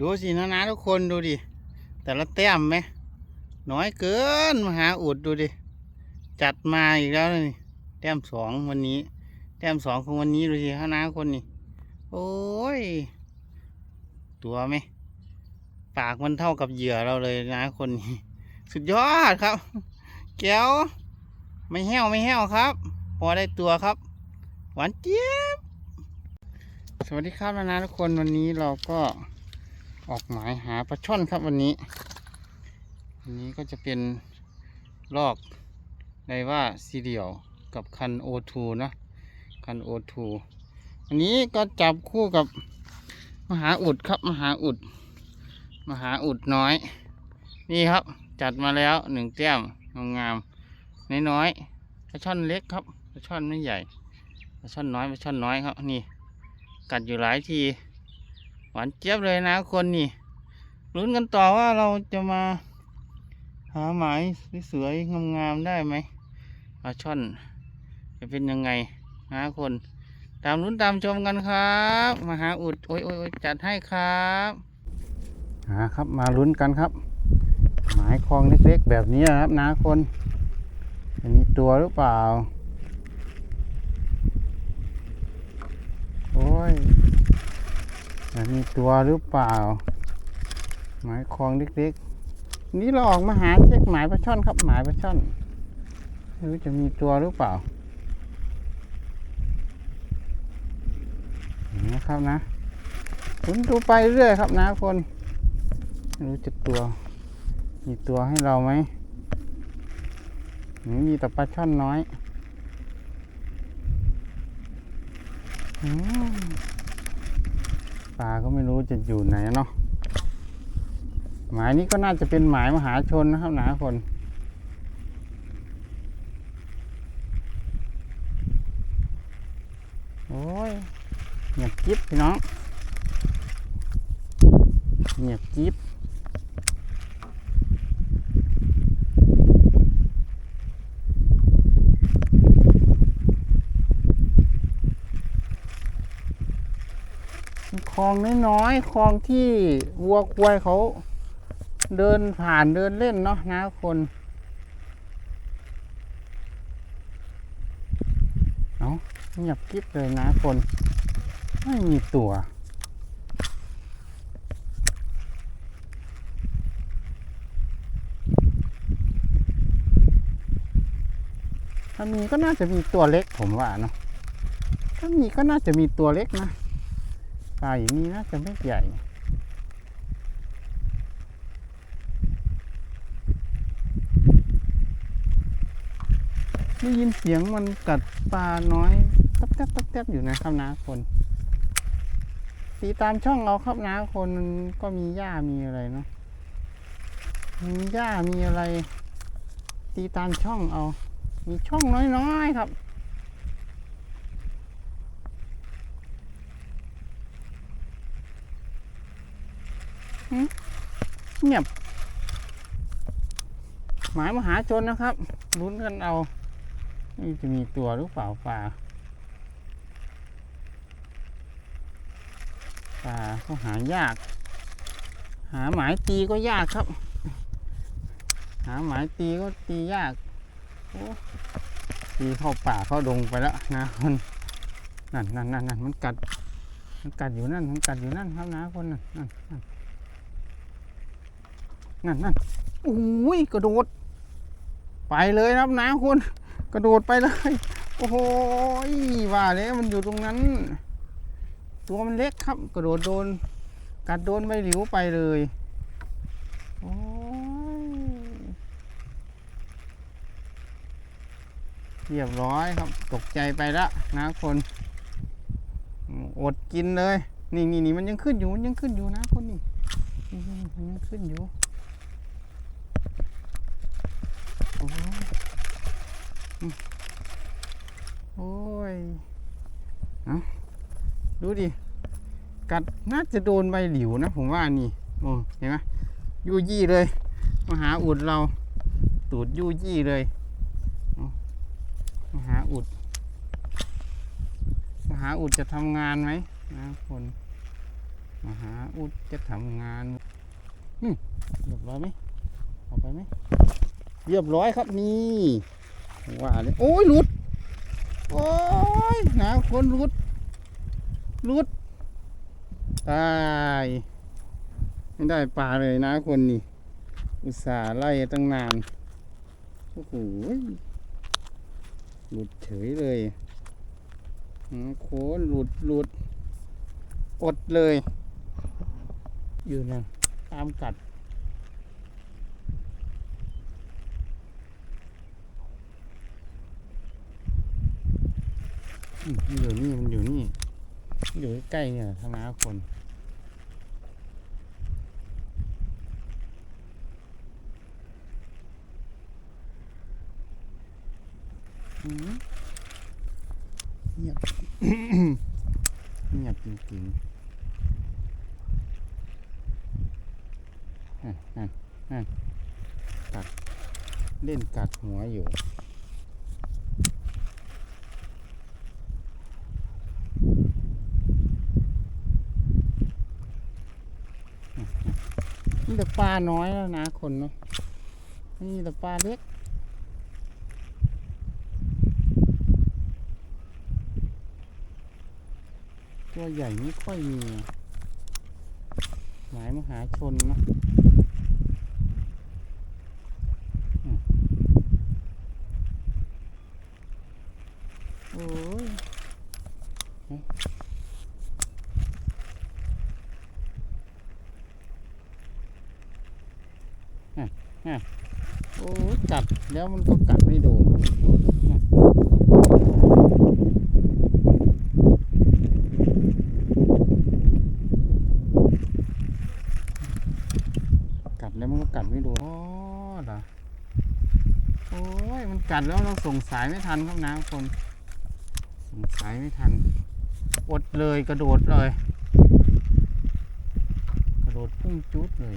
ดูสินะนะทุกคนดูดิ แต่ละแต้มไหมน้อยเกินมหาอุดดูดิ จัดมาอีกแล้วนี่แต้มสองวันนี้ แต้มสองของวันนี้ดูสิข้านะคนนี่ โอ้ย ตัวไหม ปากมันเท่ากับเหยื่อเราเลยนะคนนี้ สุดยอดครับ แก้ว ไม่แห้วไม่แห้วครับ พอได้ตัวครับ หวานเจี๊ยบ สวัสดีครับนะนะทุกคนวันนี้เราก็ ออกหมายหาปลาช่อนครับวันนี้วันนี้ก็จะเป็นลอกในว่าซีเดียวกับคันโอทูนะ คันโอทูอันนี้ก็จับคู่กับมหาอุดครับมหาอุด มหาอุดน้อย นี่ครับจัดมาแล้วหนึ่งแต้มงามๆน้อยๆปลาช่อนเล็กครับปลาช่อนไม่ใหญ่ปลาช่อนน้อยปลาช่อนน้อยครับนี่ กัดอยู่หลายที หวานเจี๊ยบเลยนะคนนี่ลุ้นกันต่อว่าเราจะมาหาหมายสวยๆงามๆได้ไหมปลาช่อน จะเป็นยังไงนะคน ตามลุ้นตามชมกันครับ มาหาอุดโอ้ยโอ้ยอยจัดให้ครับหาครับมาลุ้นกันครับ หมายคลองเล็กๆแบบนี้นะครับนะคนจะมีตัวหรือเปล่า โอ้ย มีตัวหรือเปล่า หมายคลองเล็กๆ นี่เราออกมาหาเช็คหมายปลาช่อนครับ หมายปลาช่อนไม่รู้จะมีตัวหรือเปล่าเห็นะครับนะคุณดูไปเรื่อยครับนะคนไม่รู้จะตัว มีตัวให้เราไหมมีแต่ปลาช่อนน้อยอม ปลาก็ไม่รู้จะอยู่ไหนเนาะหมายนี้ก็น่าจะเป็นหมายมหาชนนะครับหนาคนโอ้ยเงียบจิ๊บพี่น้องเงียบจิ๊บค ลองน้อยๆคลองที่วัวควายเขาเดินผ่านเดินเล่นเนาะนะคนเอาเงียบกริบเลยนะคน ไม่มีตัวถ้ามีก็น่าจะมีตัวเล็กผมว่าเนาะถ้ามีก็น่าจะมีตัวเล็กนะ ปลาอย่างนี้น่าจะไม่ใหญ่ได้ยินเสียงมันกัดปลาน้อยตับแทบตับแทบอยู่นะครับนาคนตีตามช่องเราครับนาคนมันก็มีหญ้ามีอะไรเนาะมีหญ้ามีอะไรตีตามช่องเอา มีช่องน้อยๆครับ เงียบ หมายมหาชนนะครับลุ้นกันเอานี่จะมีตัวหรือเปล่าปลาปลาก็หายาก หาหมายตีก็ยากครับ หาหมายตีก็ตียากตีเข้าป่าเข้าดงไปแล้วนะคนนั่นนั่นนั่นนั่นมันกัด มันกัดอยู่นั่นมันกัดอยู่นั่นครับนะคนนั่นนั่น นั่นนั่นโอ้ยกระโดด ไปเลยครับนะคุณกระโดดไปเลย โอ้โหว่าแล้วมันอยู่ตรงนั้น ตัวมันเล็กครับ กระโดดโดน กัดโดนใบหลิวไปเลยโอ้ยเรียบร้อยครับ ตกใจไปละนะคนอดกินเลย นี่นี่นี่มันยังขึ้นอยู่มันยังขึ้นอยู่นะคนนี่มันยังขึ้นอยู่ โอ้ยอืมโอ้ยเอาดูดิ กัดน่าจะโดนใบหลิวนะ ผมว่านี่โอ้เห็นไหมยู่ยี่เลย มาหาอุดเรา ตูดยู่ยี่เลยเอามาหาอุดมาหาอุดจะทำงานไหมนะคนมาหาหาอุดจะทำงานอืมเรียบร้อยไหมเอาไปไหม เรียบร้อยครับนี่ว่าเลยโอ้ยหลุด โอ้ยหาคนหลุดหลุดตายไม่ได้ปลาเลยนะคนนี่ อุตส่าห์ไล่ตั้งนานโอ้โหหลุดเฉยเลยโคนหลุดหลุดอดเลย อยู่นั่นตามกัด มันอยู่นี่มันอยู่นี่มันอยู่ใกล้เนี่ยทางน้าคนเงียบเงียบจริงๆนั่นนั่นนั่นกัดเล่นกัดหัวอยู่ นี่แต่ปลาน้อยแล้วนะคนเนาะนี่แต่ปลาเล็กตัวใหญ่ไม่ค่อยมีหมายมหาชนเนาะอืมโอ้ย โอ้ยกัดแล้วมันก็กัดไม่โดนกัดแล้วมันก็กัดไม่โดนอ๋อเหรอโอ้ยมันกัดแล้วเราส่งสายไม่ทันครับนะคน ส่งสายไม่ทัน อดเลยกระโดดเลย กระโดดพุ่งจุดเลย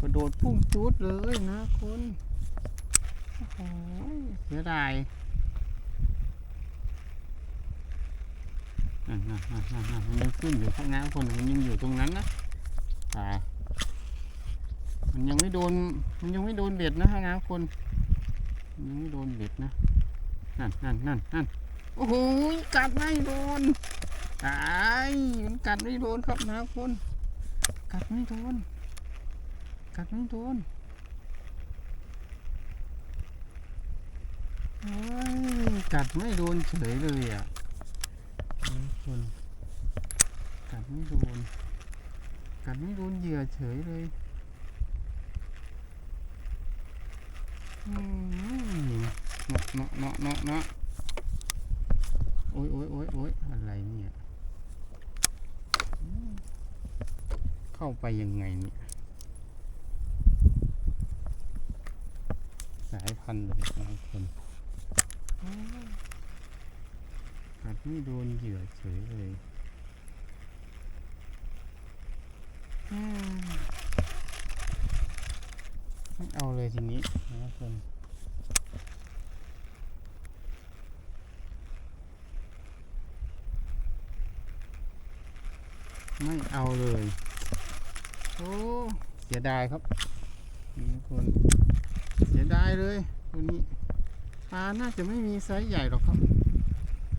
กระโดดพุ่งจูดเลยนะคุณโอ้โหเสียดายนั่นนั่นนั่นนั่นนั่นมันยังขึ้นอยู่ข้างหน้าคนมันยังอยู่ตรงนั้นนะตายมันยังไม่โดน มันยังไม่โดนเบ็ดนะข้างหน้าคนมันยังไม่โดนเบ็ดนะ นั่นนั่นนั่นนั่นโอ้โหกัดไม่โดนตายมันกัดไม่โดนครับนะคน กัดไม่โดน กัดไม่โดนโอ้ยกัดไม่โดนเฉยเลยอะคนกัดไม่โดน กัดไม่โดนเหยื่อเฉยเลยเนาะเนาะเนาะเนาะเนาะโอ้ยโอ้ยโอ้ยโอ้ยอะไรเนี่ยอืม เข้าไปยังไงเนี่ยสายพันธุ์เลยบางคนกัดไม่โดนเหยื่อเฉยเลยไม่เอาเลยทีนี้นะคนไม่เอาเลย โอ้เสียดายครับนี่คนเสียดายเลยตัวนี้ปลาน่าจะไม่มีไซส์ใหญ่หรอกครับ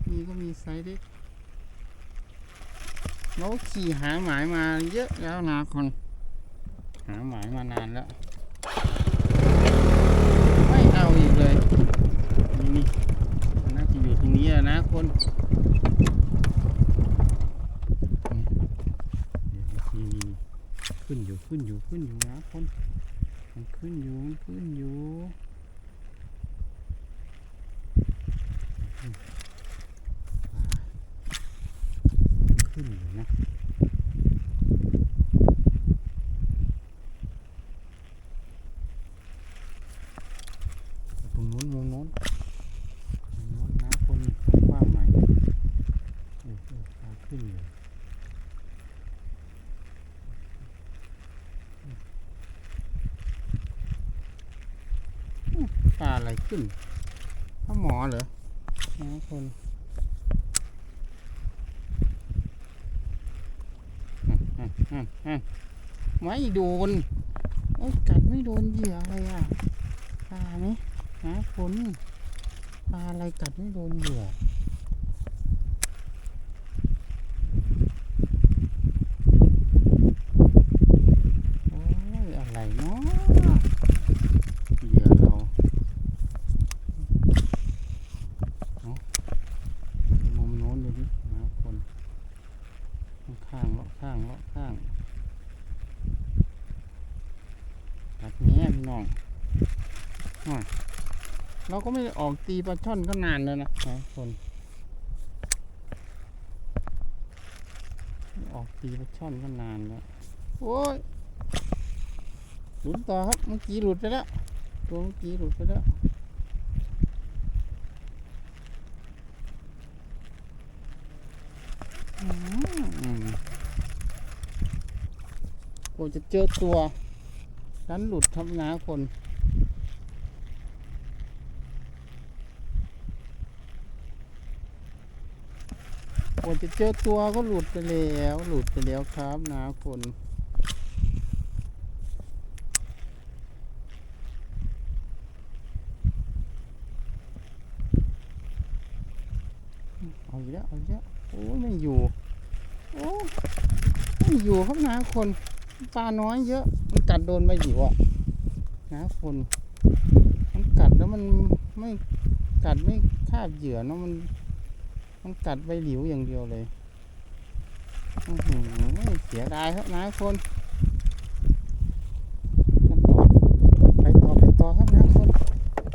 มีก็มีไซส์เล็กเราขี่หาหมายมาเยอะแล้วนะคน หาหมายมานานแล้ว ไม่เอาอีกเลยนี่นี่มันน่าจะอยู่ตรงนี้นะคนนี่นี่ ขึ้นอยู่ขึ้นอยู่นอยู่นะคนมันขึ้นอยู่มันขึ้นอยู่ ปลาอะไรขึ้นถ้าหมอเหรอนะคนไม่โดน โอ้กัดไม่โดนเหยื่อะไรอะปลาไหมนะคนปลาอะไรกัดไม่โดนเหยื่อ น้องอะเราก็ไม่ได้ออกตีปลาช่อนก็นานแล้วนะหาคนไม่ออกตีปลาช่อนก็นานแล้วโอ้ยหลุดต่อครับเมื่อกี้หลุดไปแล้วตัวเมื่อกี้หลุดไปแล้วอืมกว่าจะเจอตัว ดันหลุดทับนาคนกว่าจะเจอตัวก็หลุดไปแล้ว หลุดไปแล้วครับนาคนเอาอีกแล้วเอาอีกแล้วโอ้ยไม่อยู่ โอ้ไม่อยู่ครับนะคน ปลาน้อยเยอะมันกัดโดนมาอยู่อะนะคนมันกัดแล้วมันไม่กัดไม่คาบเหยื่อเนาะมัน มันกัดใบหลิวอย่างเดียวเลยอื้อหือเสียดายครับนะคนไปต่อไปต่อครับนะคน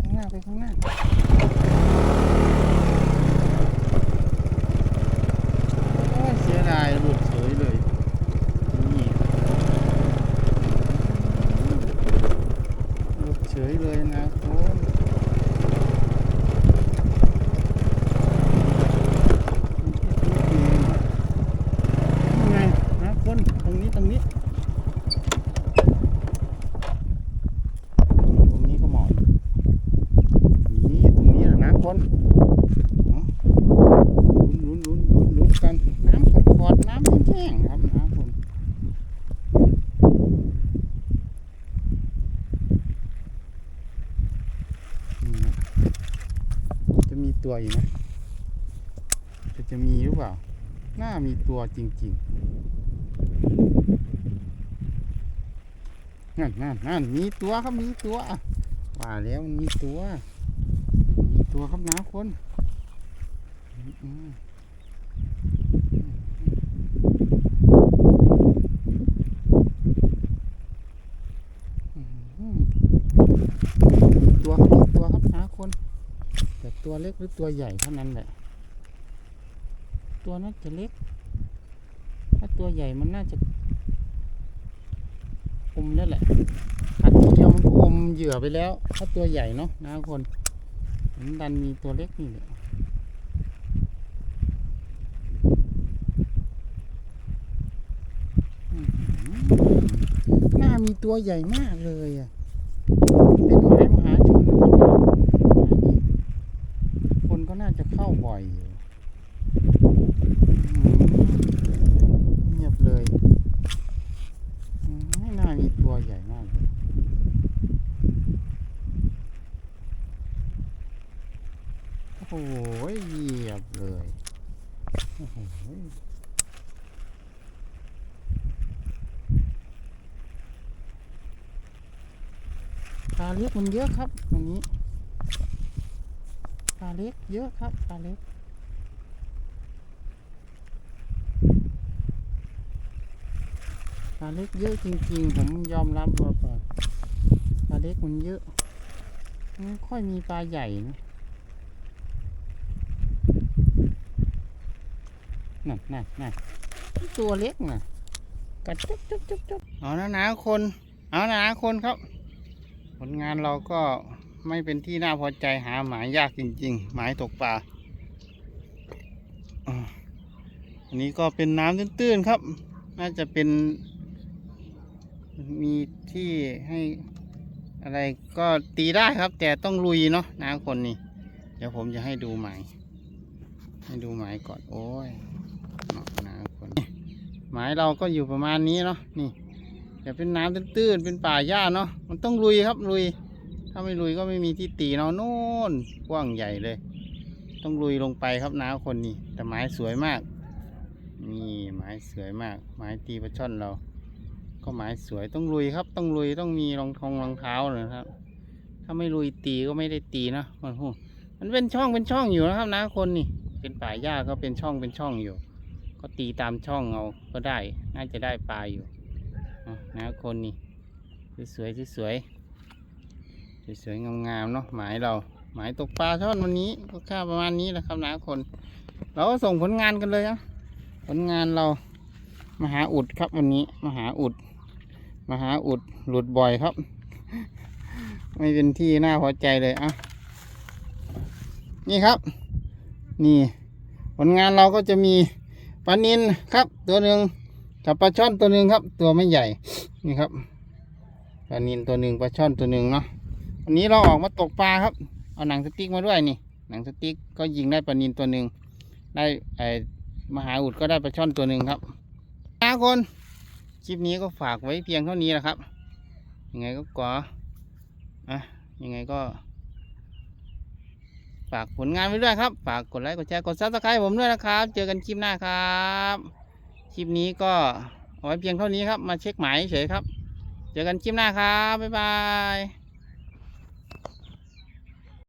ข้างหน้าไปข้างหน้า โอ้ยเสียดายหลุดเฉยเลยนี่หลุดเฉยเลยนะคนยังไงนะคนตรงนี้ตรงนี้ ตรงนี้ก็เหมาะอยู่นี่ตรงนี้แหละนะคน ลุ้นลุ้นลุ้นลุ้นลุ้นกัน น้ำขอดขอดน้ำแห้งๆครับน้ำผมนี่นะจะมี ตัวอยู่นะจะจะมีหรือเปล่า น่ามีตัวจริงๆ นั่นนั่นนั่นมีตัวครับมีตัวว่าแล้วมีตัว มีตัวครับน้าคนอืม อืมมีตัวครับมีตัวครับหาคน แตัวเล็กหรือตัวใหญ่เท่านั้นแหละ ตัวน่าจะเล็ก ถ้าตัวใหญ่มันน่าจะอมแล้วแหละขัดเดียวมันก็อมเหยื่อไปแล้ว ถ้าตัวใหญ่เนาะนะคนมันดันมีตัวเล็กนี่แหละหน้ามีตัวใหญ่มากเลยอะ เป็นหมายมหาชนนะครับหมายนี้คนก็น่าจะเข้าบ่ อยอยู่เงียบเลยไม่น่ามีตัวใหญ่มากเลยโอ้โหเหยียบเลยโอ้โหปลาเล็กมันเยอะครับตรงนี้าเล็กเยอะครับปลาเล็กปลาเล็กเยอะจริงๆ ผมยอมรับว่าปลาปลาเล็กมันเยอะไม่ค่อยมีปลาใหญ่นะนั่นนั่นนั่นตัวเล็กน่ะกัดจุ๊บจุ๊บจุ๊บจุ๊บเอานะนะคน เอานะนะคนครับ ผลงานเราก็ ไม่เป็นที่น่าพอใจหาหมายยากจริง ๆ หมายตกปลาอ่าอันนี้ก็เป็นน้ำตื้นๆครับ น่าจะเป็น มีที่ให้อะไรก็ตีได้ครับ แต่ต้องลุยเนาะนะคนนี่เดี๋ยวผมจะให้ดูหมายให้ดูหมายก่อนโอ้ยนาะนะคนหมายเราก็อยู่ประมาณนี้เนาะนี่อย่เป็นน้ำตื้นๆเป็นป่าหญ้าเนาะมันต้องลุยครับลุย ถ้าไม่ลุยก็ไม่มีที่ตีเนาะโน่นกว้างใหญ่เลย ต้องลุยลงไปครับน้าคนนี่แต่ไม้สวยมาก นี่ไม้สวยมาก ไม้ตีปลาช่อนเรา ก็ไม้สวยต้องลุยครับ ต้องลุยต้องมีรองทองรองเท้าเลยครับ ถ้าไม่ลุยตีก็ไม่ได้ตีนะมันโหมันเป็นช่องเป็นช่องอยู่นะครับนะคนนี่ เป็นป่าหญ้าก็เป็นช่องเป็นช่องอยู่ ก็ตีตามช่องเอาก็ได้ น่าจะได้ปลาอยู่นะคนนี่สวยสวย สวยๆงามๆเนาะหมายเรา หมายตกปลาช่อนวันนี้ก็ค่าประมาณนี้แหละครับนะคน เราก็ส่งผลงานกันเลยนะผลงานเรามหาอุดครับวันนี้มหาอุดมหาอุดหลุดบ่อยครับ ไม่เป็นที่น่าพอใจเลยอะนี่ครับ นี่ ผลงานเราก็จะมีปลานินครับ ตัวหนึ่งกับปลาช่อนตัวหนึ่งครับ ตัวไม่ใหญ่นี่ครับปลานินตัวหนึ่งปลาช่อนตัวหนึ่งเนาะ วันนี้เราออกมาตกปลาครับ เอาหนังสติ๊กมาด้วยนี่ หนังสติ๊กก็ยิงได้ปลานินตัวหนึ่งได้ไอ้มหาอุดก็ได้ปลาช่อนตัวหนึ่งครับนะคนคลิปนี้ก็ฝากไว้เพียงเท่านี้แหละครับ ยังไงก็ขออะยังไงก็ฝากผลงานไว้ด้วยครับ ฝากกดไลค์กดแชร์กดซับสไครต์ผมด้วยนะครับ เจอกันคลิปหน้าครับคลิปนี้ก็เอาไว้เพียงเท่านี้ครับ มาเช็คหมายเฉยครับ เจอกันคลิปหน้าครับ บ๊ายบาย